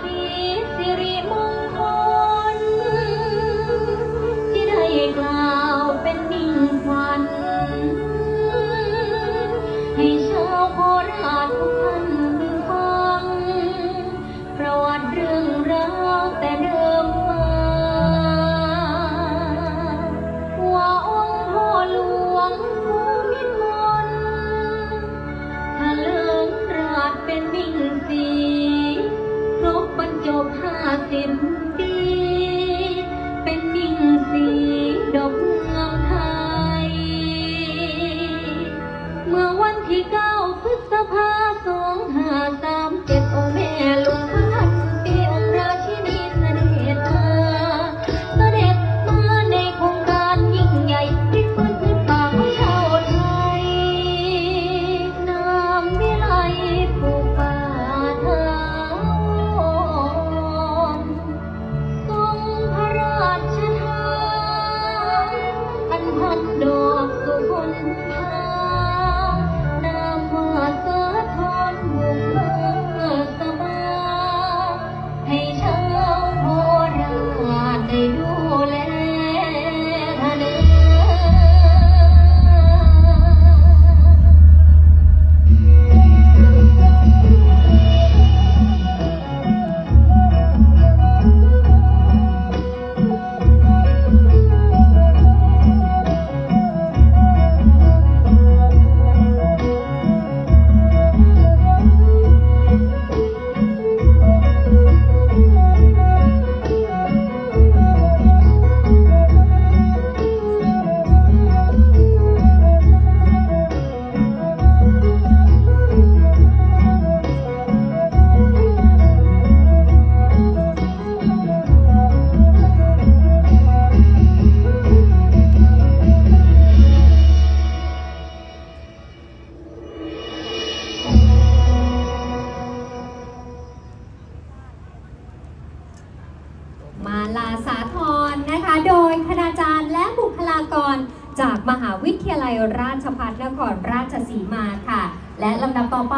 สีสิริม ดอกสุคนทา สาธรนะคะ โดยคณาจารย์และบุคลากร จากมหาวิทยาลัยราชภัฏนครราชสีมาค่ะ และลำดับต่อไป